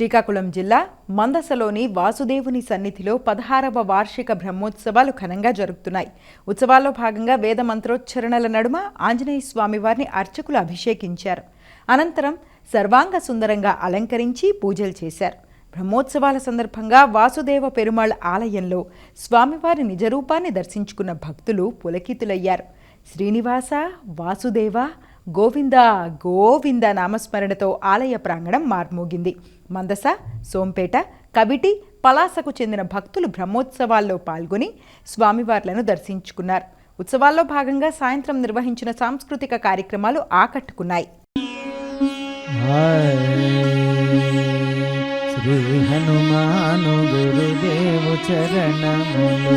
శ్రీకాకుళం జిల్లా మందసలోని వాసుదేవుని సన్నిధిలో పదహారవ వార్షిక బ్రహ్మోత్సవాలు ఘనంగా జరుగుతున్నాయి ఉత్సవాల్లో భాగంగా వేద మంత్రోచ్చరణల నడుమ ఆంజనేయ స్వామివారిని అర్చకులు అభిషేకించారు. అనంతరం సర్వాంగ సుందరంగా అలంకరించి పూజలు చేశారు. బ్రహ్మోత్సవాల సందర్భంగా వాసుదేవ పెరుమాళ్ ఆలయంలో స్వామివారి నిజరూపాన్ని దర్శించుకున్న భక్తులు పులకితులయ్యారు. శ్రీనివాస వాసుదేవ గోవింద గోవింద నామస్మరణతో ఆలయ ప్రాంగణం మార్మోగింది. మందస సోంపేట కవిటి పలాసకు చెందిన భక్తులు బ్రహ్మోత్సవాల్లో పాల్గొని స్వామివార్లను దర్శించుకున్నారు. ఉత్సవాల్లో భాగంగా సాయంత్రం నిర్వహించిన సాంస్కృతిక కార్యక్రమాలు ఆకట్టుకున్నాయి. శ్రీ హనుమాను గురుదేవు చరణములు